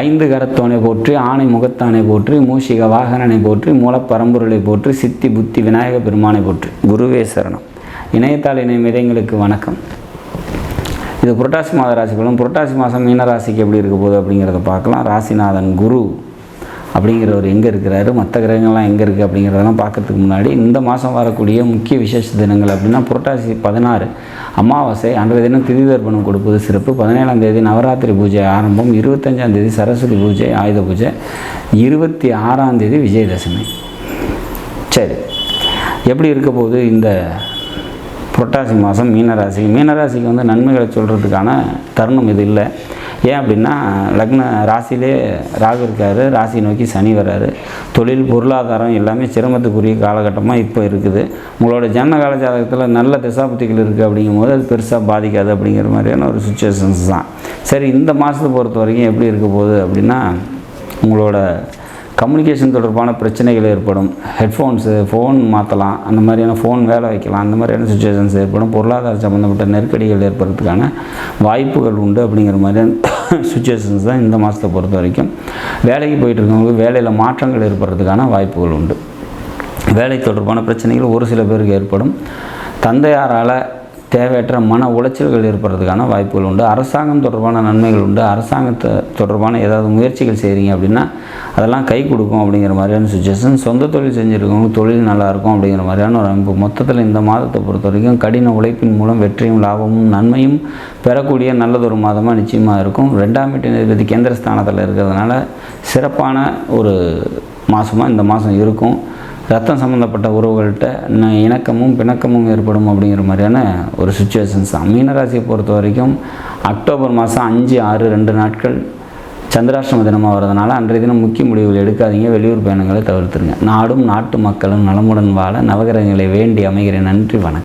ஐந்து கரத்தோனை போற்றி ஆணை முகத்தானை போற்றி மூஷிக வாகனனை போற்றி மூலப்பரம்பொருளை போற்றி சித்தி புத்தி விநாயக பெருமானை போற்றி. குருவே சரணம். இணையத்தாள் இணை மிதைங்களுக்கு வணக்கம். இது புரட்டாசி மாத ராசிகளும் புரட்டாசி மாதம் மீனராசிக்கு எப்படி இருக்க போகுது அப்படிங்கிறத பார்க்கலாம். ராசிநாதன் குரு. அப்படிங்கிறவர் எங்கே இருக்கிறாரு? மற்ற கிரகங்கள்லாம் எங்கே இருக்குது அப்படிங்கிறதெல்லாம் பார்க்கறதுக்கு முன்னாடி இந்த மாதம் வரக்கூடிய முக்கிய விசேஷ தினங்கள் அப்படின்னா புரட்டாசி பதினாறு அமாவாசை அன்றைய தினம் திதி தர்ப்பணம் கொடுப்பது சிறப்பு. பதினேழாம் தேதி நவராத்திரி பூஜை ஆரம்பம் இருபத்தஞ்சாம் தேதி சரஸ்வதி பூஜை ஆயுத பூஜை இருபத்தி ஆறாம் தேதி விஜயதசமி. சரி எப்படி இருக்க போகுது இந்த புரட்டாசி மாதம் மீனராசி. மீனராசிக்கு வந்து நன்மைகளை சொல்கிறதுக்கான தருணம் இது இல்லை. ஏன் அப்படின்னா லக்ன ராசியிலே ராகு இருக்கார். ராசி நோக்கி சனி வராரு. தொழில் பொருளாதாரம் எல்லாமே சிரமத்துக்குரிய காலகட்டமாக இப்போ இருக்குது. உங்களோட ஜன்ன கால ஜாதகத்தில் நல்ல திசாபுத்திகள் இருக்குது அப்படிங்கும்போது அது பெருசாக பாதிக்காது அப்படிங்கிற மாதிரியான ஒரு சுச்சுவேஷன்ஸ் தான். சரி இந்த மாதத்தை பொறுத்த வரைக்கும் எப்படி இருக்க போகுது அப்படின்னா உங்களோட கம்யூனிகேஷன் தொடர்பான பிரச்சனைகள் ஏற்படும். ஹெட்ஃபோன்ஸு ஃபோன் மாற்றலாம் அந்த மாதிரியான ஃபோன் வேலை வைக்கலாம். அந்த மாதிரியான சுச்சுவேஷன்ஸ் ஏற்படும். பொருளாதார சம்மந்தப்பட்ட நெருக்கடிகள் ஏற்படுறதுக்கான வாய்ப்புகள் உண்டு அப்படிங்கிற மாதிரியான சுச்சுவேஷன்ஸ் தான் இந்த மாதத்தை பொறுத்த வரைக்கும். வேலைக்கு போயிட்டு இருக்கவங்களுக்கு வேலையில் மாற்றங்கள் ஏற்படுறதுக்கான வாய்ப்புகள் உண்டு. வேலை தொடர்பான பிரச்சனைகள் ஒரு சில பேருக்கு ஏற்படும். தந்தையாரால் தேவையற்ற மன உளைச்சல்கள் ஏற்படுறதுக்கான வாய்ப்புகள் உண்டு. அரசாங்கம் தொடர்பான நன்மைகள் உண்டு. அரசாங்கத்தை தொடர்பான ஏதாவது முயற்சிகள் செய்கிறீங்க அப்படின்னா அதெல்லாம் கை கொடுக்கும் அப்படிங்கிற மாதிரியான சுச்சுவேஷன் சொந்த தொழில் செஞ்சுருக்கவங்க தொழில் நல்லாயிருக்கும் அப்படிங்கிற மாதிரியான ஒரு அமைப்பு. மொத்தத்தில் இந்த மாதத்தை பொறுத்த வரைக்கும் கடின உழைப்பின் மூலம் வெற்றியும் லாபமும் நன்மையும் பெறக்கூடிய நல்லதொரு மாதமாக நிச்சயமாக இருக்கும். ரெண்டாம் வீட்டு கேந்திர ஸ்தானத்தில் இருக்கிறதுனால சிறப்பான ஒரு மாதமாக இந்த மாதம் இருக்கும். ரத்தம் சம்மந்தப்பட்ட உறவுகள்கிட்ட இணக்கமும் பிணக்கமும் ஏற்படும் அப்படிங்கிற மாதிரியான ஒரு சுச்சுவேஷன்ஸ் தான். மீனராசியை பொறுத்த வரைக்கும் அக்டோபர் மாதம் அஞ்சு ஆறு ரெண்டு நாட்கள் சந்திராஷ்டம தினமாக வரதுனால அன்றைய தினம் முக்கிய முடிவுகள் எடுக்காதீங்க. வெளியூர் பயணங்களை தவிர்த்துருங்க. நாடும் நாட்டு மக்களும் நலமுடன் வாழ நவகிரகங்களை வேண்டி அமைகிறேன். நன்றி வணக்கம்.